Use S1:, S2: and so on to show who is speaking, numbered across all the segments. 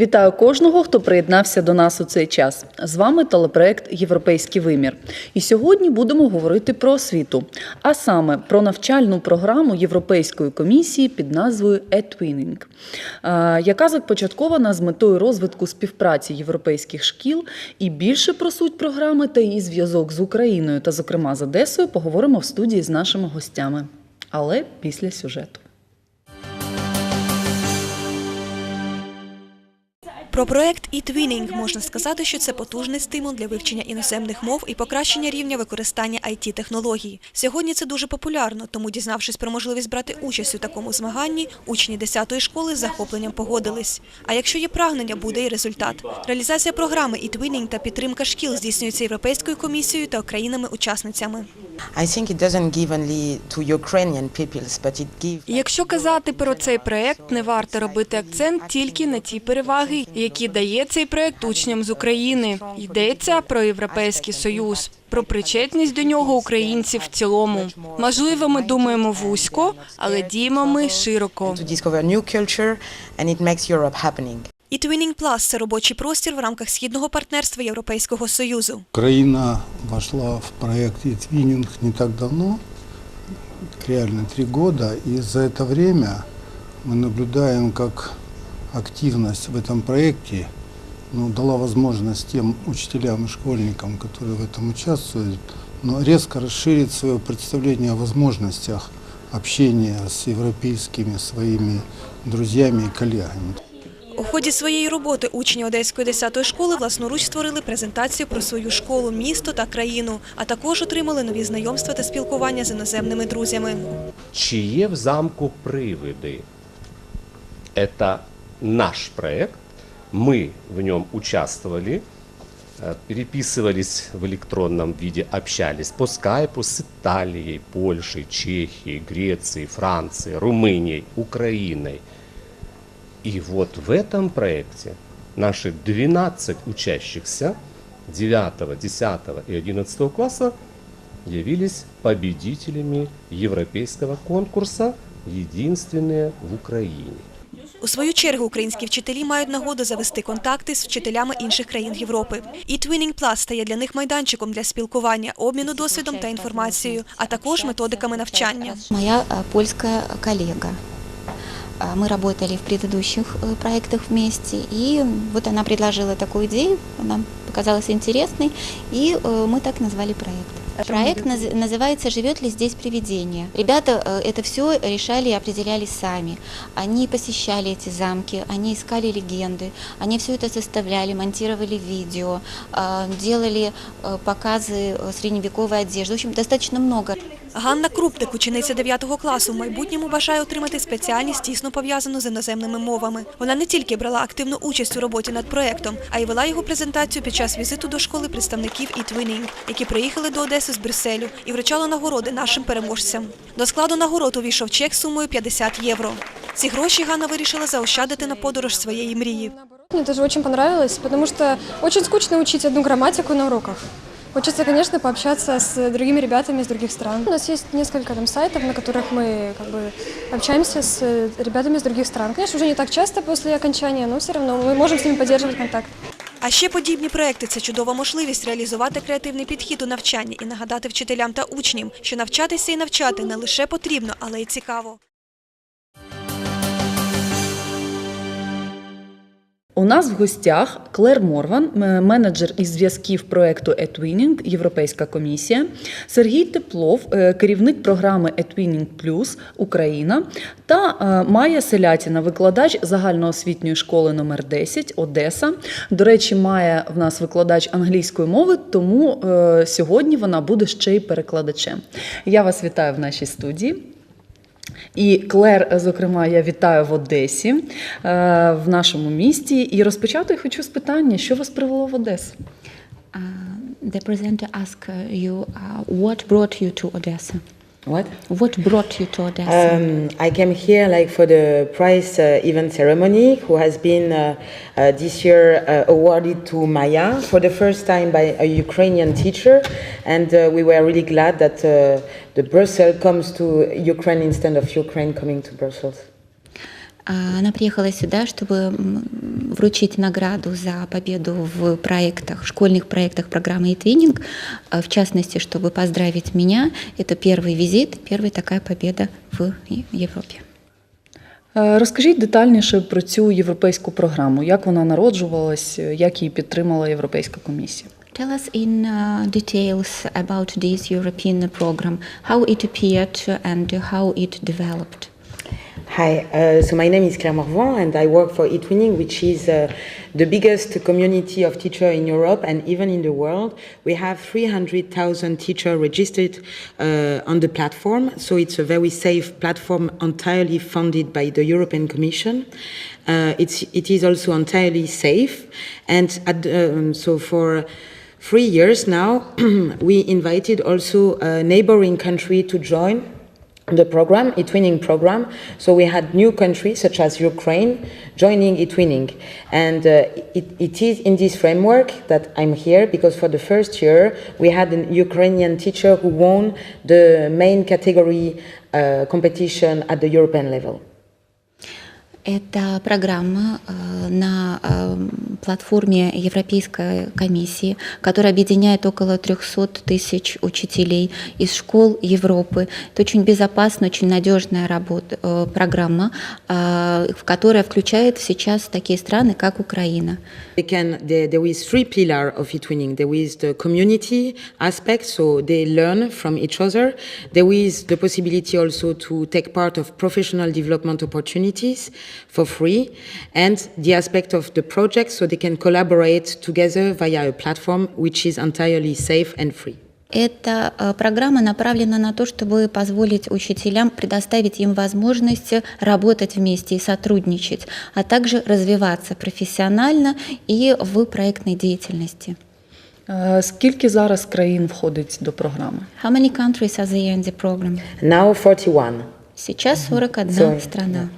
S1: Вітаю кожного, хто приєднався до нас у цей час. З вами телепроект Європейський вимір. І сьогодні будемо говорити про освіту, а саме про навчальну програму Європейської комісії під назвою eTwinning, е, яка започаткована з метою розвитку співпраці європейських шкіл. І більше про суть програми та її зв'язок з Україною та, зокрема, з Одесою, поговоримо в студії з нашими гостями. Але після сюжету.
S2: Про проект e-twinning можна сказати, що це потужний стимул для вивчення іноземних мов і покращення рівня використання it технологій Сьогодні це дуже популярно, тому, дізнавшись про можливість брати участь у такому змаганні, учні 10-ї школи з захопленням погодились. А якщо є прагнення, буде і результат. Реалізація програми e-twinning та підтримка шкіл здійснюється Європейською комісією та країнами-учасницями.
S3: Якщо казати про цей проект, не варто робити акцент тільки на ті переваги, які дає цей проект учням з України. Йдеться про європейський союз, про причетність до нього українців в цілому. Можливо, ми думаємо вузько, але діємо ми широко.
S4: happening.
S2: e-twinning Plus – це робочий простір в рамках східного партнерства Європейського союзу.
S5: Украина вошла в проект «Твининг» не так давно, реально три года, и за это время мы наблюдаем, как активность в этом проекте ну, дала возможность тем учителям и школьникам, которые в этом участвуют, но резко расширить свое представление о возможностях общения с европейскими своими друзьями и коллегами.
S2: У ході своєї роботи учні Одеської 10-ї школи власноруч створили презентацію про свою школу, місто та країну, а також отримали нові знайомства та спілкування з іноземними друзями.
S6: Чи є в замку привиди? Это наш проект. Мы в нем участвовали, э, переписывались в электронном виде, общались по скайпу с Италией, Польшей, Чехией, Грецией, Францией, Румынией, Украиной. И вот в этом проекте наши 12 учащихся 9, 10 и 11 класса явились победителями европейского конкурса «Единственные в Украине».
S2: У свою чергу українські вчителі мають нагоду завести контакти з вчителями інших країн Європи. E-Twinning Plus стає для них майданчиком для спілкування, обміну досвідом та інформацією, а також методиками навчання.
S7: Моя э, польская коллега. А, Мы работали в предыдущих э, проектах вместе, и вот она предложила такую идею, она показалась интересной, и э, мы так назвали проект. Проект наз- называется «Живет ли здесь привидение?». Ребята э, это все решали и определяли сами. Они посещали эти замки, они искали легенды, они все это составляли, монтировали видео, э, делали э, показы средневековой одежды. В общем, достаточно много.
S2: Ганна Круптик, учениця 9 класу, в майбутньому бажає отримати спеціальність, тісно пов'язану з іноземними мовами. Вона не тільки брала активну участь у роботі над проектом, а й вела його презентацію під час візиту до школи представників e-twinning, які приїхали до Одеси з Брюсселю і вручали нагороди нашим переможцям. До складу нагород увійшов чек сумою 50 євро. Ці гроші Ганна вирішила заощадити на подорож своєї мрії.
S8: Мне тоже очень понравилось, потому что очень скучно учить одну грамматику на уроках. Хочется, конечно, пообщаться с другими ребятами из других стран. У нас есть несколько там сайтов, на которых мы как бы общаемся с ребятами из других стран. Конечно, уже не так часто после окончания, но все равно мы можем с ними поддерживать контакт.
S2: А ще подібні проекти це чудова можливість реалізувати креативний підхід у навчанні і нагадати вчителям та учням, що навчатися і навчати не лише потрібно, але й цікаво.
S1: У нас в гостях Клер Морван, менеджер із зв'язків проекту eTwinning, Європейська комісія, Сергій Теплов, е, керівник програми eTwinning Plus Україна та е, Майя Селятіна, викладач загальноосвітньої школи номер 10 Одеса. До речі, Майя в нас викладач англійської мови, тому е, сьогодні вона буде ще й перекладачем. Я вас вітаю в нашій студії. І Клер, зокрема, я вітаю в Одесі, е, в нашому місті. І розпочати хочу з питання, що вас привело в Одесу?
S7: Uh, the presenter asked you uh, what brought you to Odessa.
S9: What?
S7: What brought you to Odessa?
S9: Um, I came here like for the prize uh, event ceremony, who has been uh, uh, this year uh, awarded to Maya for the first time by a Ukrainian teacher, and uh, we were really glad that uh, the Brussels comes to Ukraine instead of Ukraine coming to Brussels.
S7: А, Она приехала сюда, чтобы м, вручить награду за победу в проектах, школьных проектах программы «Твининг», в частности, чтобы поздравить меня. Это первый визит, первая такая победа в Е- Европе.
S1: Е, Розкажіть детальніше про цю європейську програму, як вона народжувалась, е, як її підтримала Європейська комісія.
S7: Tell us in uh, details about this European program, how it appeared and how it developed.
S9: Hi, uh, so my name is Claire Morvan and I work for eTwinning, which is uh, the biggest community of teachers in Europe and even in the world. We have 300,000 teachers registered uh, on the platform, so it's a very safe platform entirely funded by the European Commission. Uh, it's, it is also entirely safe, and at, um, so for three years now, we invited also a neighboring country to join the program, eTwinning program. So we had new countries such as Ukraine joining eTwinning. And uh, it, it is in this framework that I'm here because for the first year we had a Ukrainian teacher who won the main category uh, competition at the European level.
S7: Это программа э, на э, платформе Европейской комиссии, которая объединяет около 300 тысяч учителей из школ Европы. Это очень безопасная, очень надежная работа, э, программа, в которая включает сейчас такие страны, как Украина.
S9: There, is three pillars of eTwinning. There is the community aspect, so they learn from each other. There is the possibility also to take part of professional development opportunities for free, and the aspect of the project, so they can collaborate together via a platform which is entirely safe and free.
S7: Эта э, программа направлена на то, чтобы позволить учителям предоставить им возможность работать вместе и сотрудничать, а также развиваться профессионально и в проектной деятельности.
S1: Скільки зараз країн входить до програми?
S7: How many countries are there in the program?
S9: Now 41.
S7: Сейчас 41
S9: Sorry.
S7: страна.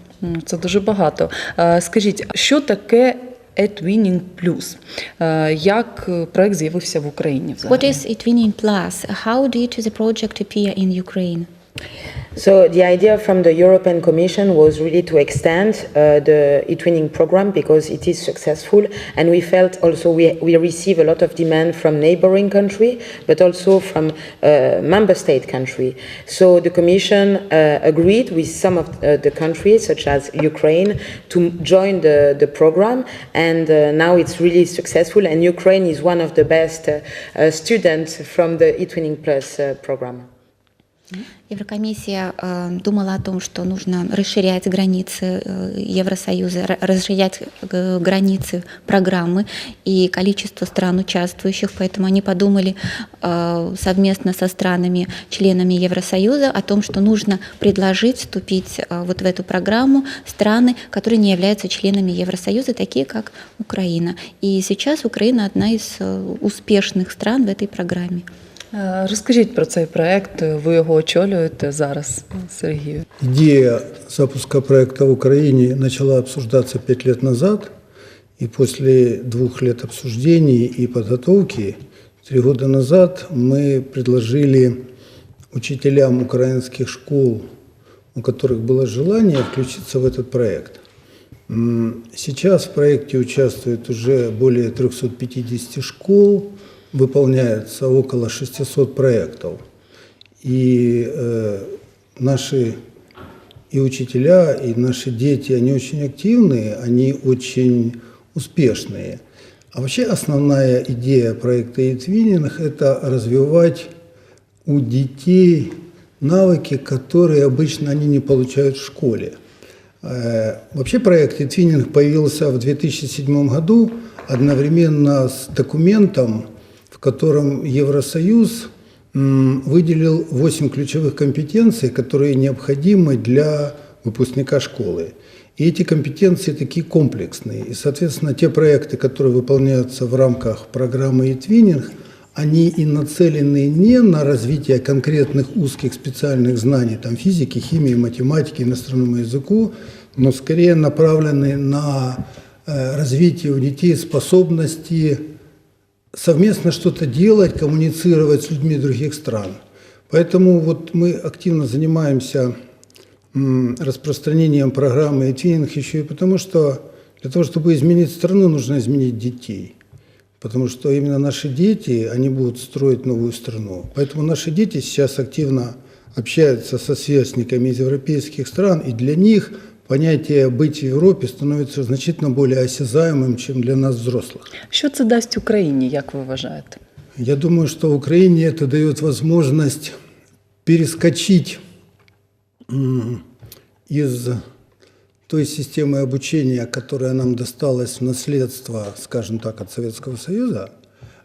S1: Це дуже багато. Е, Скажіть, що таке eTwinning Plus? Е, Як е, проект з'явився в Україні взагалі?
S7: What is eTwinning Plus? How did the project appear in Ukraine?
S9: So the idea from the European Commission was really to extend uh, the eTwinning program because it is successful, and we felt also we, we receive a lot of demand from neighboring country, but also from uh, member state country. So the Commission uh, agreed with some of uh, the countries, such as Ukraine, to join the, the program, and uh, now it's really successful. And Ukraine is one of the best uh, students from the eTwinning Plus program.
S7: Еврокомиссия э, думала о том, что нужно расширять границы э, Евросоюза, ра- расширять э, границы программы и количество стран участвующих, поэтому они подумали э, совместно со странами, членами Евросоюза о том, что нужно предложить вступить э, вот в эту программу страны, которые не являются членами Евросоюза, такие как Украина. И сейчас Украина одна из э, успешных стран в этой программе.
S1: Е, Розкажіть про цей проект. Ви його очолюєте зараз, Сергію.
S5: Идея запуска проекта в Украине начала обсуждаться пять лет назад, и после двух лет обсуждений и подготовки, три года назад мы предложили учителям украинских школ, у которых было желание включиться в этот проект. М, Сейчас в проекте участвует уже более 350 школ, выполняется около 600 проектов. И э, наши и учителя, и наши дети, они очень активные, они очень успешные. А вообще основная идея проекта «Итвининг» – это развивать у детей навыки, которые обычно они не получают в школе. Э, Вообще проект «Итвининг» появился в 2007 году одновременно с документом, в котором Евросоюз выделил 8 ключевых компетенций, которые необходимы для выпускника школы. И эти компетенции такие комплексные. И, соответственно, те проекты, которые выполняются в рамках программы «Итвининг», они и нацелены не на развитие конкретных узких специальных знаний, там физики, химии, математики, иностранному языку, но скорее направлены на э, развитие у детей способности совместно что-то делать, коммуницировать с людьми других стран. Поэтому вот мы активно занимаемся распространением программы «Этвининг» еще и потому, что для того, чтобы изменить страну, нужно изменить детей. Потому что именно наши дети, они будут строить новую страну. Поэтому наши дети сейчас активно общаются со сверстниками из европейских стран, и для них понятие «быть в Европе» становится значительно более осязаемым, чем для нас взрослых.
S1: Що це дасть Україні, як ви вважаєте?
S5: Я думаю, что Украине это дает возможность перескочить м, из той системы обучения, которая нам досталась в наследство, скажем так, от Советского Союза,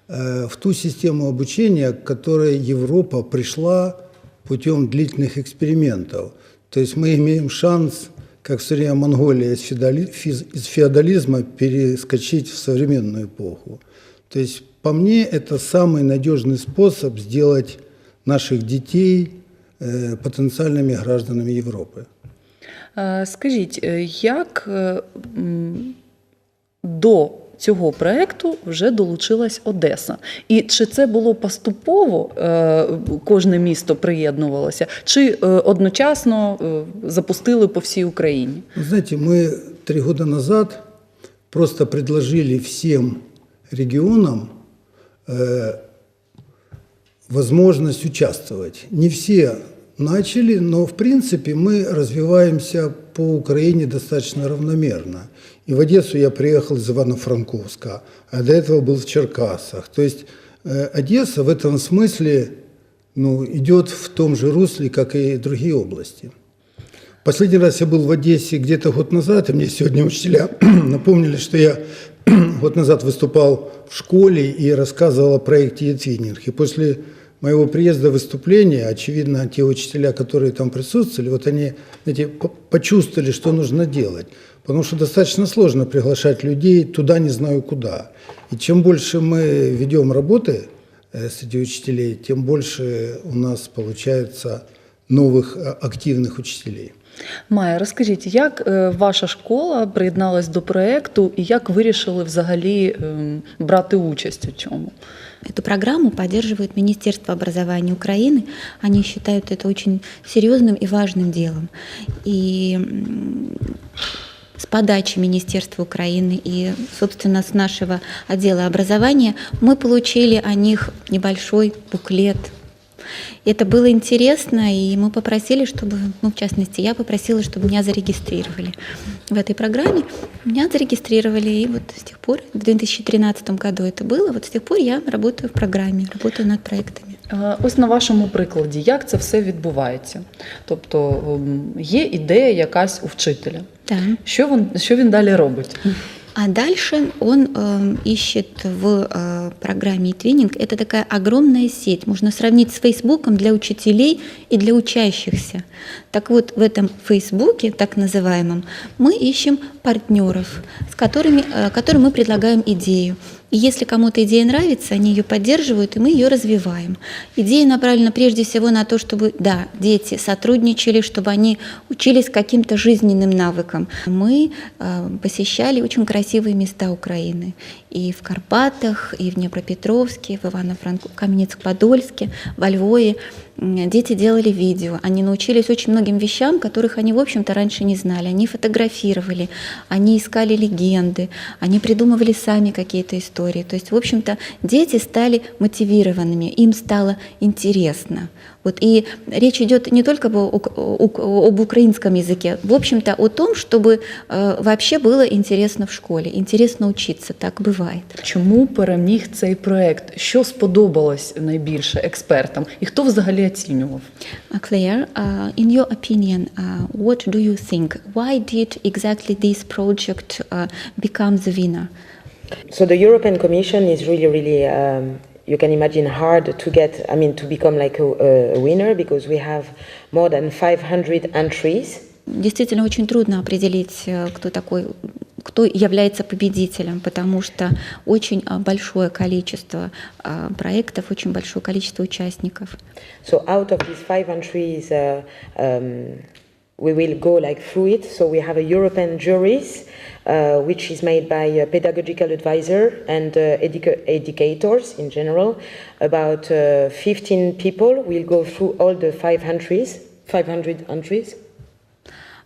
S5: э, в ту систему обучения, к которой Европа пришла путем длительных экспериментов. То есть мы имеем шанс, как в стране Монголия из, феодализма перескочить в современную эпоху. То есть, по мне, это самый надежный способ сделать наших детей э, потенциальными гражданами Европы.
S1: Е, Скажіть, е, як е, м, до цього проекту вже долучилась Одеса? І чи це було поступово, е, кожне місто приєднувалося, чи е, одночасно е, запустили по всій Україні?
S5: Вы знаете, мы три года назад просто предложили всем регионам э, возможность участвовать. Не все начали, но в принципе мы развиваемся По Украине достаточно равномерно. И в Одессу я приехал из Ивано-Франковска, а до этого был в Черкасах. То есть э, Одесса в этом смысле ну, идет в том же русле, как и другие области. Последний раз я был в Одессе где-то год назад, и мне сегодня учителя напомнили, что я год назад выступал в школе и рассказывал о проекте «Етвининг». И после моего приезда выступления, очевидно, те учителя, которые там присутствовали, вот они знаете, по- почувствовали, что нужно делать. Потому что достаточно сложно приглашать людей туда не знаю куда. И чем больше мы ведем работы э, среди учителей, тем больше у нас получается новых э, активных учителей.
S1: Майя, розкажіть, як е, ваша школа приєдналась до проекту і як вирішили взагалі ем, брати участь у цьому?
S7: Эту программу поддерживает Министерство образования Украины. Они считают это очень серьезным и важным делом. И с подачи Министерства Украины и, собственно, с нашего отдела образования мы получили о них небольшой буклет. Это было интересно, и мы попросили, чтобы, ну, в частности, я попросила, чтобы меня зарегистрировали в этой программе. Меня зарегистрировали, и вот с тех пор, в 2013 году это было, вот с тех пор я работаю в программе, работаю над проектами.
S1: Е, Ось на вашому прикладі, як це все відбувається? Тобто ем, є ідея якась у вчителя.
S7: Да.
S1: Що він, що він далі робить?
S7: А дальше он э, ищет в э, программе Twinning. Это такая огромная сеть. Можно сравнить с Фейсбуком для учителей и для учащихся. Так вот, в этом Фейсбуке, так называемом, мы ищем партнеров, с которыми, э, которым мы предлагаем идею. И если кому-то идея нравится, они ее поддерживают, и мы ее развиваем. Идея направлена прежде всего на то, чтобы, да, дети сотрудничали, чтобы они учились каким-то жизненным навыкам. Мы э, посещали очень красивые места Украины. И в Карпатах, и в Днепропетровске, в Ивано-Франко, Каменец-Подольске, во Львове. Дети делали видео, они научились очень многим вещам, которых они, в общем-то, раньше не знали. Они фотографировали, они искали легенды, они придумывали сами какие-то истории. То есть, в общем-то, дети стали мотивированными, им стало интересно. Вот, и речь идет не только об, ук- об украинском языке, в общем-то, о том, чтобы э, вообще было интересно в школе, интересно учиться, так бывает.
S1: Чому переміг цей проект? Що сподобалось найбільше експертам? І хто взагалі оцінював?
S7: Uh, Claire, uh, in your opinion, uh, what do you think? Why did exactly this project uh, become the winner?
S9: So the European Commission is really, really, um, you can imagine, hard to get, I mean, to become like a, a winner because we have more than 500 entries.
S7: Действительно, очень трудно определить, э, кто такой, кто является победителем, потому что очень а, большое количество а, проектов, очень большое количество участников.
S9: So out of these five entries, uh, um, we will go like through it. So we have a European juries, uh, which is made by a pedagogical advisor and uh, educa- educators in general. About uh, 15 people will go through all the five entries, 500 entries.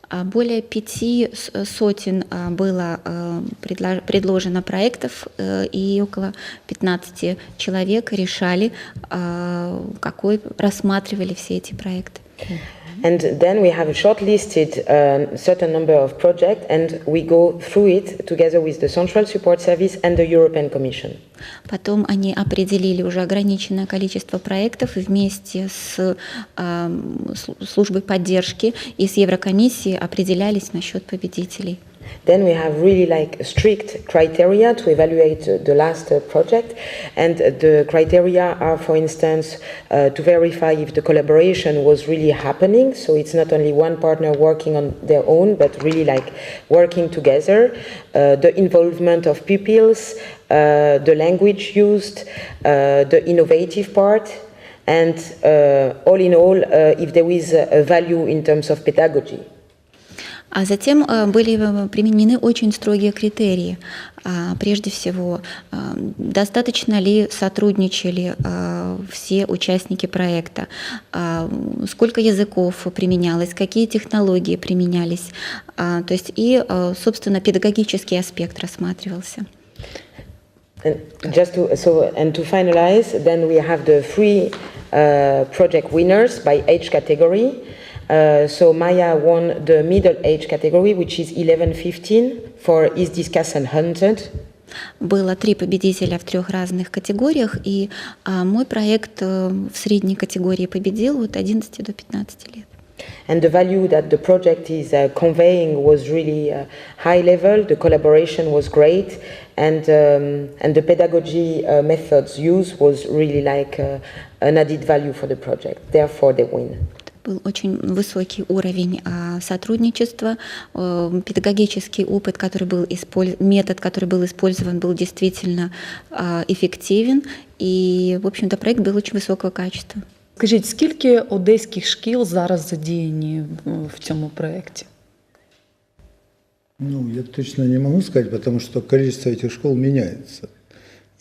S7: А, Более пяти с- сотен а, было а, предло- предложено проектов, э, и около 15 человек решали, а, какой рассматривали все эти проекты.
S9: And then we have shortlisted a certain number of projects, and we go through it together with the Central Support Service and the European Commission.
S7: Потом они определили уже ограниченное количество проектов и вместе с ам, слу- службой поддержки и с Еврокомиссией определялись насчет победителей.
S9: Then we have really like strict criteria to evaluate uh, the last uh, project, and the criteria are, for instance, uh, to verify if the collaboration was really happening. So it's not only one partner working on their own, but really like working together. The involvement of pupils, the language used, the innovative part, and uh, all in all, uh, if there is a value in terms of pedagogy.
S7: А затем э, были э, применены очень строгие критерии. А, Прежде всего, э, достаточно ли сотрудничали все участники проекта, А, сколько языков применялось, какие технологии применялись. А, То есть и, собственно, педагогический аспект рассматривался.
S9: And just to so and to finalize, then we have the three uh, project winners by age category. Uh, so Maya won the middle age category, which is 11-15 for Is Discuss Hunted.
S7: Было три победителя в трех разных категориях, и а, мой проект э, в средней категории победил от 11 до 15 лет.
S9: And the value that the project is uh, conveying was really uh, high level. The collaboration was great, and um, and the pedagogy uh, methods used was really like uh, an added value for the project. Therefore, they win.
S7: Был очень высокий уровень а, сотрудничества, э, педагогический опыт, который был использ... метод, который был использован, был действительно а, эффективен, и, в общем-то, проект был очень высокого качества.
S1: Скажіть, скільки одеських шкіл зараз задіяні в- в цьому проєкті?
S5: Ну, я точно не могу сказать, потому что количество этих школ меняется.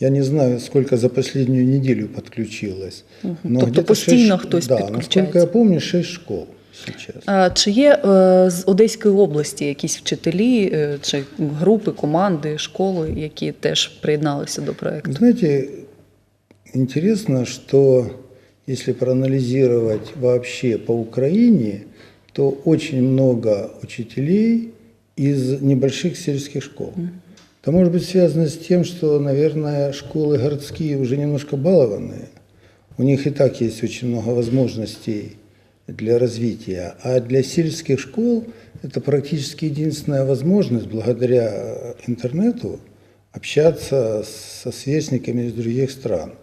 S5: Я не знаю, сколько за последнюю неделю подключилось. Но
S1: Тобто постійно
S5: шесть-
S1: хтось
S5: Да,
S1: підключається?
S5: насколько я помню, 6 школ сейчас.
S1: А Чи є е, з Одеської області якісь вчителі е, чи групи, команди, школи, які теж приєдналися до проєкту?
S5: Знаете, интересно, что если проанализировать вообще по Украине, то очень много учителей из небольших сельских школ. Это может быть связано с тем, что, наверное, школы городские уже немножко балованные. У них и так есть очень много возможностей для развития. А для сельских школ это практически единственная возможность, благодаря э, интернету, общаться со сверстниками из других стран.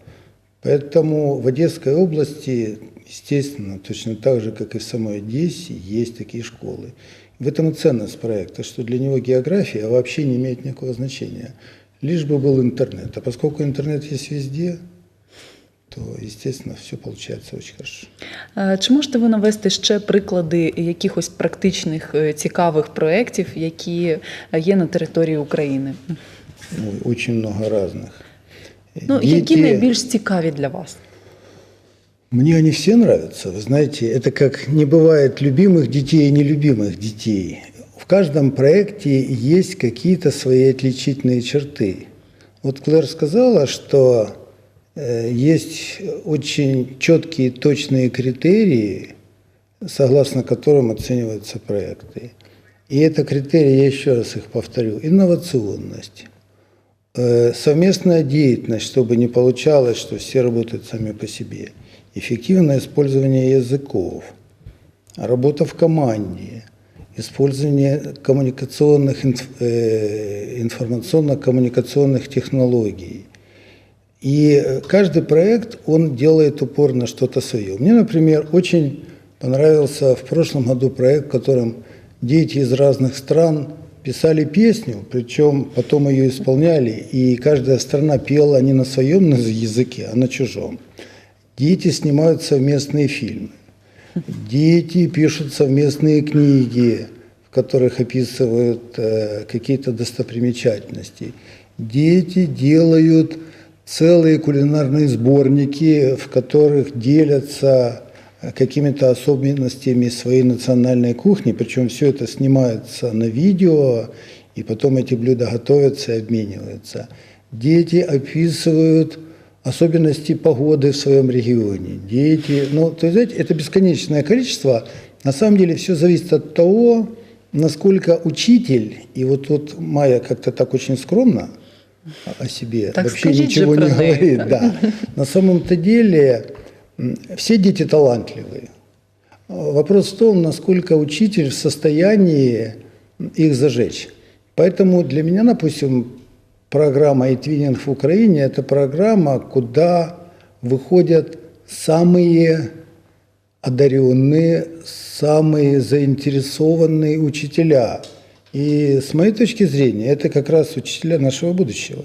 S5: Поэтому в Одесской области, естественно, точно так же, как и в самой Одессе, есть такие школы. В этом и ценность проекта, что для него география вообще не имеет никакого значения. Лишь бы был интернет. А поскольку интернет есть везде, то, естественно, все получается очень хорошо.
S1: Е, Чи можете ви навести ще приклади якихось практичних е, цікавих проєктів, які е, є на території України?
S5: Ну, очень много разных.
S1: Ну, які
S5: Дети-
S1: найбільш цікаві для вас?
S5: Мне они все нравятся. Вы знаете, это как не бывает любимых детей и нелюбимых детей. В каждом проекте есть какие-то свои отличительные черты. Вот Клэр сказала, что э, есть очень четкие, точные критерии, согласно которым оцениваются проекты. И это критерии, я еще раз их повторю, инновационность, Э, совместная деятельность, чтобы не получалось, что все работают сами по себе, эффективное использование языков, работа в команде, использование коммуникационных, э, информационно-коммуникационных технологий. И э, каждый проект, он делает упор на что-то свое. Мне, например, очень понравился в прошлом году проект, в котором дети из разных стран писали песню, причем потом ее исполняли, и каждая страна пела не на своем языке, а на чужом. Дети снимают совместные фильмы. Дети пишут совместные книги, в которых описывают э, какие-то достопримечательности. Дети делают целые кулинарные сборники, в которых делятся э, какими-то особенностями своей национальной кухни, причем все это снимается на видео, и потом эти блюда готовятся и обмениваются. Дети описывают особенности погоды в своем регионе. Дети, ну, то есть, знаете, это бесконечное количество. На самом деле все зависит от того, насколько учитель, и вот, вот Майя как-то так очень скромно о себе
S1: Так
S5: вообще ничего не говорит.
S1: да.
S5: Да. На самом-то деле все дети талантливые. Вопрос в том, насколько учитель в состоянии их зажечь. Поэтому для меня, допустим, программа «Этвининг» в Украине – это программа, куда выходят самые одаренные, самые заинтересованные учителя. И с моей точки зрения, это как раз учителя нашего будущего.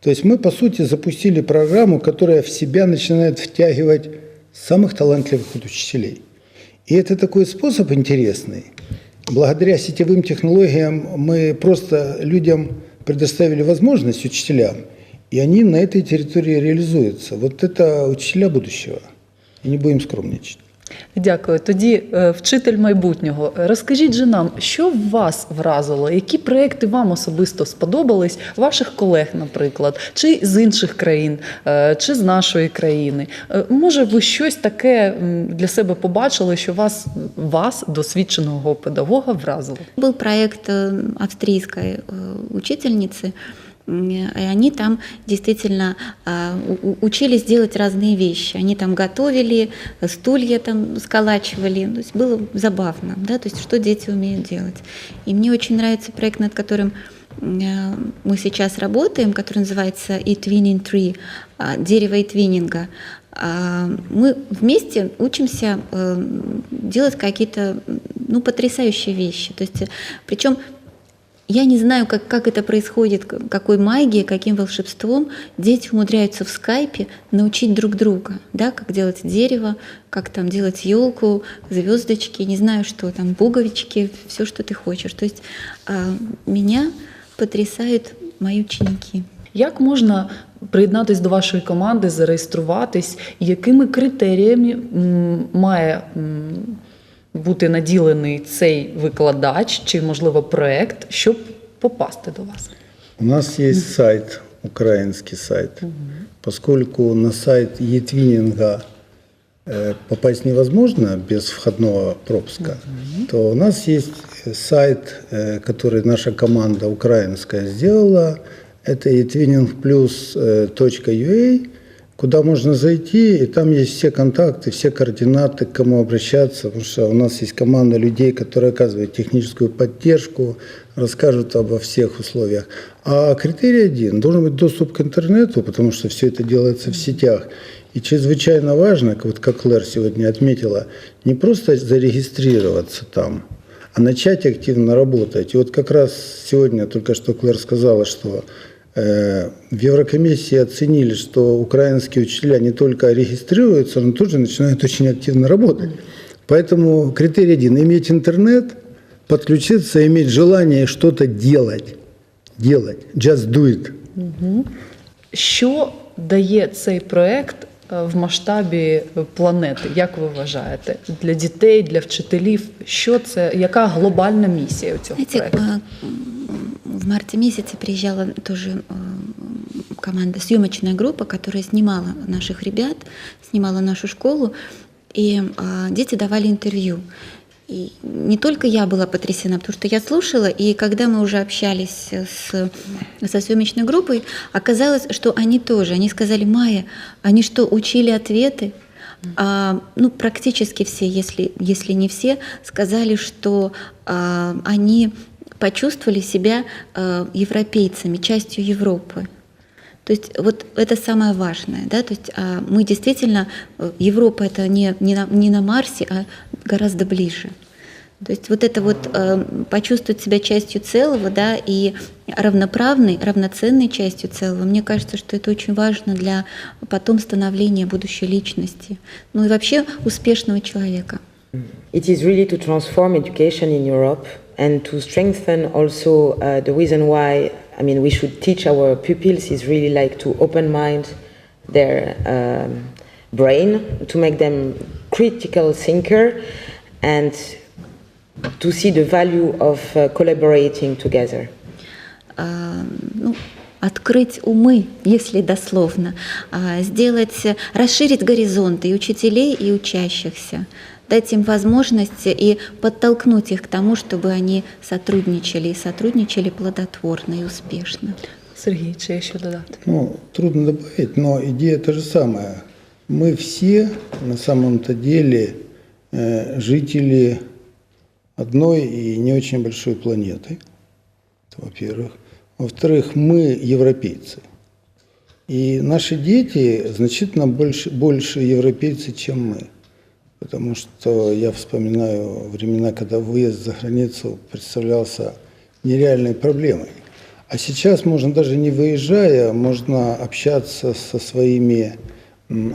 S5: То есть мы, по сути, запустили программу, которая в себя начинает втягивать самых талантливых учителей. И это такой способ интересный. Благодаря сетевым технологиям мы просто людям предоставили возможность, учителям, и они на этой территории реализуются. Вот это учителя будущего. И не будем скромничать.
S1: Дякую. Тоді е, вчитель майбутнього. Розкажіть же нам, що вас вразило, які проекти вам особисто сподобались, ваших колег, наприклад, чи з інших країн, е, чи з нашої країни. Е, Може, ви щось таке м, для себе побачили, що вас, вас, досвідченого педагога, вразило?
S7: Был проект э, австрийской э, учительницы, м, и они там действительно а, учились делать разные вещи. Они там готовили, стулья там сколачивали. То есть было забавно, да, то есть что дети умеют делать. И мне очень нравится проект, над которым э, мы сейчас работаем, который называется e-twinning tree, а, дерево и твининга. А, Мы вместе учимся э, делать какие-то ну, потрясающие вещи. То есть, причем я не знаю, как, как это происходит, к- какой магией, каким волшебством дети умудряются в скайпе научить друг друга, да, как делать дерево, как там делать елку, звездочки, не знаю что там, пуговички, все, что ты хочешь. То есть а, меня потрясают мои ученики.
S1: Як можна приєднатись до вашої команди, зареєструватись, і якими критеріями м, має м, бути наділений цей викладач чи, можливо, проект, щоб попасти до вас?
S5: У нас есть сайт, украинский сайт. Поскольку на сайт Етвининга э, попасть невозможно без входного пропуска, то у нас есть сайт, э, который наша команда украинская сделала. Это etwinningplus.ua, куда можно зайти, и там есть все контакты, все координаты, к кому обращаться, потому что у нас есть команда людей, которые оказывают техническую поддержку, расскажут обо всех условиях. А критерий один – должен быть доступ к интернету, потому что все это делается в сетях. И чрезвычайно важно, вот как Клэр сегодня отметила, не просто зарегистрироваться там, а начать активно работать. И вот как раз сегодня только что Клэр сказала, что в Еврокомиссии оценили, что украинские учителя не только регистрируются, но тоже начинают очень активно работать. Поэтому критерий один – иметь интернет, подключиться, иметь желание что-то делать. Делать. Just do it.
S1: Що дає цей проект е, в масштабі планети? Як ви вважаєте? Для дітей, для вчителів? Що це? Яка глобальна місія у цього
S7: Знаете,
S1: проекту?
S7: В марте месяце приезжала тоже э, команда, съемочная группа, которая снимала наших ребят, снимала нашу школу, и а, дети давали интервью. И не только я была потрясена, потому что я слушала, и когда мы уже общались с, со съемочной группой, оказалось, что они тоже, они сказали, Майя, они что, учили ответы? А, ну, практически все, если, если не все, сказали, что а, они почувствовали себя а, европейцами, частью Европы. То есть вот это самое важное, да, то есть а, мы действительно, э, Европа это не, не, на, не на Марсе, а гораздо ближе. То есть вот это вот э, почувствовать себя частью целого, да, и равноправной, равноценной частью целого, мне кажется, что это очень важно для потом становления будущей личности, ну и вообще успешного человека.
S9: It is really to transform education in Europe and to strengthen also uh, the reason why, I mean, we should teach our pupils is really like to open mind their um, brain, to make them critical thinker and to see the value of uh, collaborating together.
S7: а, ну, открыть умы, если дословно, а, сделать, э, расширить горизонты и учителей, и учащихся, Дать им возможности и подтолкнуть их к тому, чтобы они сотрудничали и сотрудничали плодотворно и успешно.
S1: Сергій, чи є що додати?
S5: Ну, трудно добавить, но идея та же самая. Мы все на самом-то деле э, жители одной и не очень большой планеты, во-первых. Во-вторых, мы европейцы. И наши дети значительно больше, больше европейцы, чем мы. Потому что я вспоминаю времена, когда выезд за границу представлялся нереальной проблемой. А сейчас можно даже не выезжая, можно общаться со своими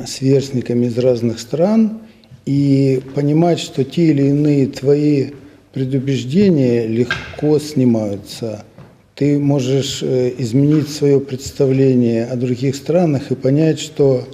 S5: сверстниками из разных стран и понимать, что те или иные твои предубеждения легко снимаются. Ты можешь э, изменить свое представление о других странах и понять, что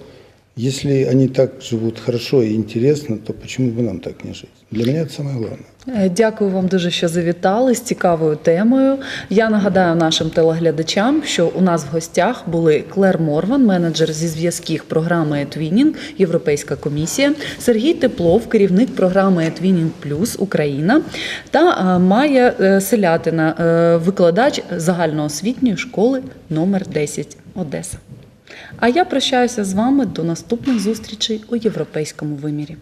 S5: если они так живут хорошо и интересно, то почему бы нам так не жить? Для меня это самое главное.
S1: Е, Дякую вам дуже, що завітали з цікавою темою. Я нагадаю нашим телеглядачам, що у нас в гостях були Клер Морван, менеджер зі зв'язків програми Етвінінг, Європейська комісія, Сергій Теплов, керівник програми Етвінінг Плюс Україна та е, Майя е, Селятина, е, викладач загальноосвітньої школи номер 10 Одеса. А я прощаюся з вами до наступних зустрічей у європейському вимірі.